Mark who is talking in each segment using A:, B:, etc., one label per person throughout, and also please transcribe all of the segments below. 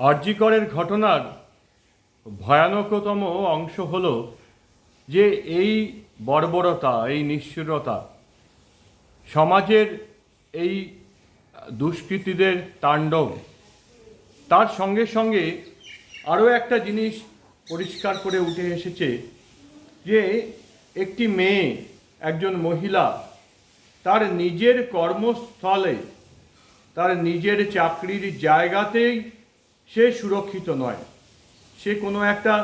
A: আরজিকরের ঘটনার ভয়ানকতম অংশ হল যে এই বর্বরতা, এই নিষ্ঠুরতা সমাজের এই দুষ্কৃতীদের তাণ্ডব, তার সঙ্গে সঙ্গে আরও একটা জিনিস পরিষ্কার করে উঠে এসেছে যে একটি মেয়ে, একজন মহিলা, তার নিজের কর্মস্থলে, তার নিজের চাকরির জায়গাতেই সে সুরক্ষিত নয়। সে কোনো একটা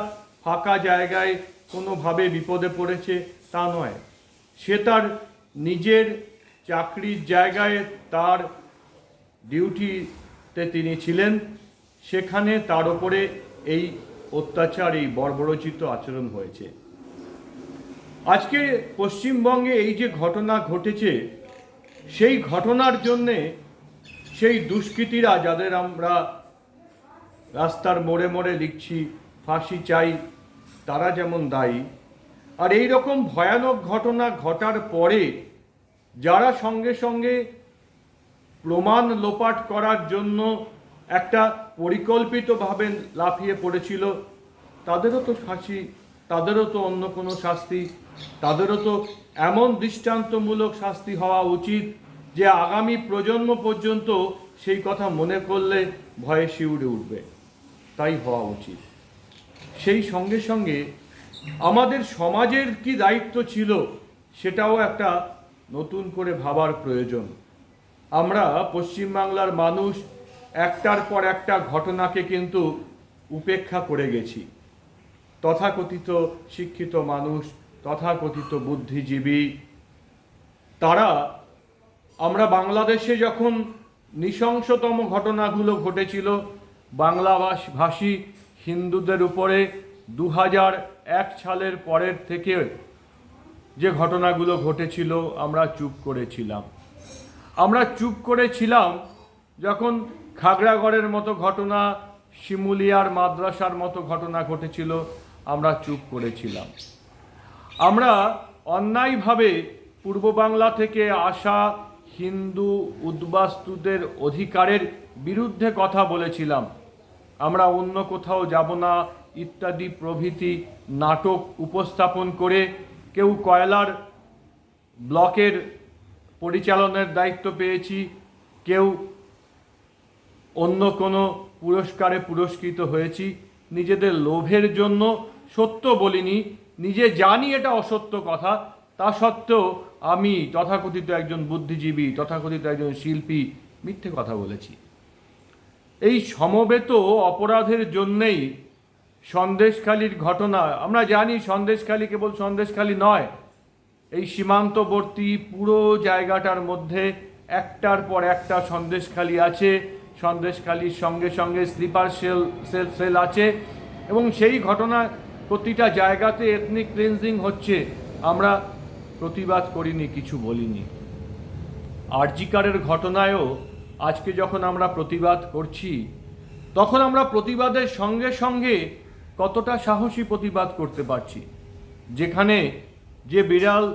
A: ফাঁকা জায়গায় কোনোভাবে বিপদে পড়েছে তা নয়। সে তার নিজের চাকরির জায়গায় তার ডিউটিতে তিনি ছিলেন। সেখানে তার ওপরে এই অত্যাচার, এই বর্বরচিত আচরণ হয়েছে। আজকে পশ্চিমবঙ্গে এই যে ঘটনা ঘটেছে, সেই ঘটনার জন্যে সেই দুষ্কৃতীরা, যাদের আমরা রাস্তার মোড়ে মোড়ে লিখছি, ফাঁসি চাই, তারা যেমন দায়ী। আর এই রকম ভয়ানক ঘটনা ঘটার পরে যারা সঙ্গে সঙ্গে প্রমাণ লোপাট করার জন্য একটা পরিকল্পিতভাবে লাফিয়ে পড়েছিল, তাদেরও তো ফাঁসি, তাদেরও তো অন্য কোনো শাস্তি, তাদেরও তো এমন দৃষ্টান্তমূলক শাস্তি হওয়া উচিত যে আগামী প্রজন্ম পর্যন্ত সেই কথা মনে করলে ভয়ে শিউরে উঠবে। তাই হওয়া উচিত। সেই সঙ্গে সঙ্গে আমাদের সমাজের কি দায়িত্ব ছিল সেটাও একটা নতুন করে ভাবার প্রয়োজন। আমরা পশ্চিমবাংলার মানুষ, একটার পর একটা ঘটনাকে কিন্তু উপেক্ষা করে গেছি। তথাকথিত শিক্ষিত মানুষ, তথাকথিত বুদ্ধিজীবী, তারা আমরা বাংলাদেশে যখন নৃশংসতম ঘটনাগুলো ঘটেছিল বাংলা ভাষ- ভাষী হিন্দুদের উপরে দু হাজার এক সালের পরের থেকে যে ঘটনাগুলো ঘটেছিল, আমরা চুপ করেছিলাম। আমরা চুপ করেছিলাম যখন খাগড়াগড়ের মতো ঘটনা, শিমুলিয়ার মাদ্রাসার মতো ঘটনা ঘটেছিল, আমরা চুপ করেছিলাম। আমরা অন্যায়ভাবে পূর্ব বাংলা থেকে আসা হিন্দু উদ্বাস্তুদের অধিকারের বিরুদ্ধে কথা বলেছিলাম। আমরা অন্য কোথাও যাব না, ইত্যাদি প্রভৃতি নাটক উপস্থাপন করে কেউ কয়লার ব্লকের পরিচালনের দায়িত্ব পেয়েছি, কেউ অন্য কোনো পুরস্কারে পুরস্কৃত হয়েছি। নিজেদের লোভের জন্য সত্য বলিনি, নিজে জানি এটা অসত্য কথা তা সত্ত্বেও আমি তথাকথিত একজন বুদ্ধিজীবী, তথাকথিত একজন শিল্পী, মিথ্যে কথা বলেছি। এই সমবেত অপরাধের জন্যেই সন্দেশখালির ঘটনা, আমরা জানি সন্দেশখালি কেবল সন্দেশখালি নয়, এই সীমান্তবর্তী পুরো জায়গাটার মধ্যে একটার পর একটা সন্দেশখালি আছে, সন্দেশখালির সঙ্গে সঙ্গে স্লিপার সেল সেল সেল আছে এবং সেই ঘটনা প্রতিটা জায়গাতে এথনিক ক্লিনজিং হচ্ছে। আমরা প্রতিবাদ করিনি, কিছু বলিনি। আরজিকারের ঘটনায়ও আজকে যখন আমরা প্রতিবাদ করছি, তখন আমরা প্রতিবাদের সঙ্গে সঙ্গে কতটা সাহসী প্রতিবাদ করতে পারছি। যেখানে যে বিড়াল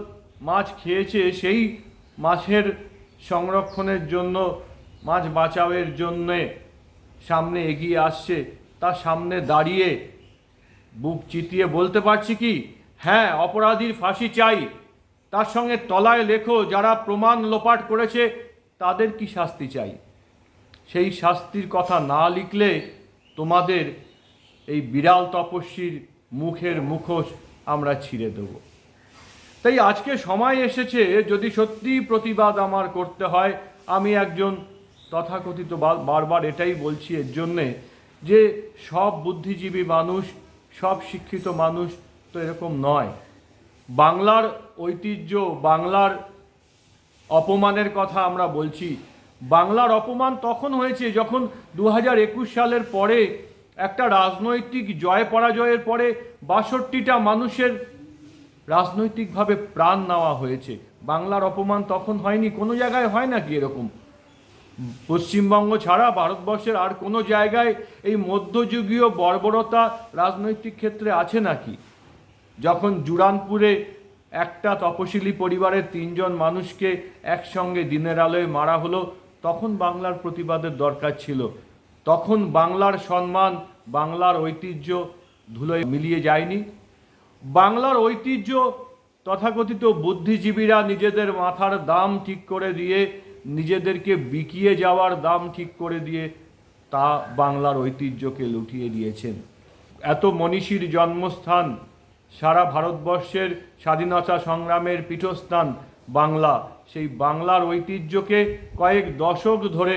A: মাছ খেয়েছে, সেই মাছের সংরক্ষণের জন্য, মাছ বাঁচাওয়ের জন্যে সামনে এগিয়ে আসছে, তার সামনে দাঁড়িয়ে বুক চিতিয়ে বলতে পারছি কি হ্যাঁ অপরাধীর ফাঁসি চাই। তার সঙ্গে তলায় লেখো, যারা প্রমাণ লোপাট করেছে, তাদের কি শাস্তি চাই? সেই শাস্তির কথা না লিখলে তোমাদের এই বিড়াল তপস্বীর মুখের মুখোশ আমরা ছিঁড়ে দেব। তাই আজকে সময় এসেছে, যদি সত্যি প্রতিবাদ আমার করতে হয়, আমি একজন তথাকথিত বারবার এটাই বলছি এর জন্যে যে সব বুদ্ধিজীবী মানুষ, সব শিক্ষিত মানুষ তো এরকম নয়। বাংলার ঐতিহ্য, বাংলার অপমানের কথা আমরা বলছি। বাংলার অপমান তখন হয়েছে যখন দু হাজার একুশ সালের পরে একটা রাজনৈতিক জয় পরাজয়ের পরে বাষট্টিটা মানুষের রাজনৈতিকভাবে প্রাণ নেওয়া হয়েছে। বাংলার অপমান তখন হয়নি, কোনো জায়গায় হয় নাকি এরকম? পশ্চিমবঙ্গ ছাড়া ভারতবর্ষের আর কোনো জায়গায় এই মধ্যযুগীয় বর্বরতা রাজনৈতিক ক্ষেত্রে আছে নাকি? যখন জুরানপুরে একটা তপশিলি পরিবারের তিনজন মানুষকে একসঙ্গে দিনের আলোয় মারা হলো, তখন বাংলার প্রতিবাদের দরকার ছিল। তখন বাংলার সম্মান, বাংলার ঐতিহ্য ধুলোয় মিলিয়ে যায়নি। বাংলার ঐতিহ্য তথাকথিত বুদ্ধিজীবীরা নিজেদের মাথার দাম ঠিক করে দিয়ে, নিজেদেরকে বিকিয়ে যাওয়ার দাম ঠিক করে দিয়ে তা বাংলার ঐতিহ্যকে লুটিয়ে দিয়েছেন। এত মনীষীর জন্মস্থান সারা ভারতবর্ষের স্বাধীনতা সংগ্রামের পীঠস্থান বাংলা। সেই বাংলার ঐতিহ্যকে কয়েক দশক ধরে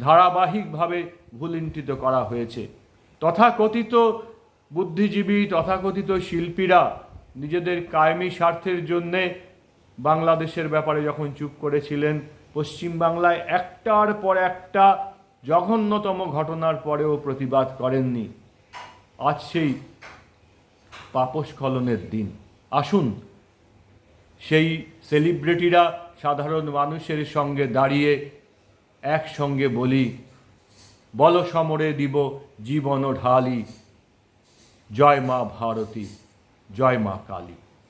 A: ধারাবাহিকভাবে ভুলিন্টিত করা হয়েছে। তথাকথিত বুদ্ধিজীবী, তথাকথিত শিল্পীরা নিজেদের কায়েমি স্বার্থের জন্যে বাংলাদেশের ব্যাপারে যখন চুপ করেছিলেন পশ্চিমবাংলায় একটার পর একটা জঘন্যতম ঘটনার পরেও প্রতিবাদ করেননি। আজ সেই পাপস্খলনের দিন। আসুন, সেই সেলিব্রিটিরা সাধারণ মানুষের সঙ্গে দাঁড়িয়ে একসঙ্গে বলি, বল সমরে দিব জীবন ঢালি। জয় মা ভারতী, জয় মা কালী।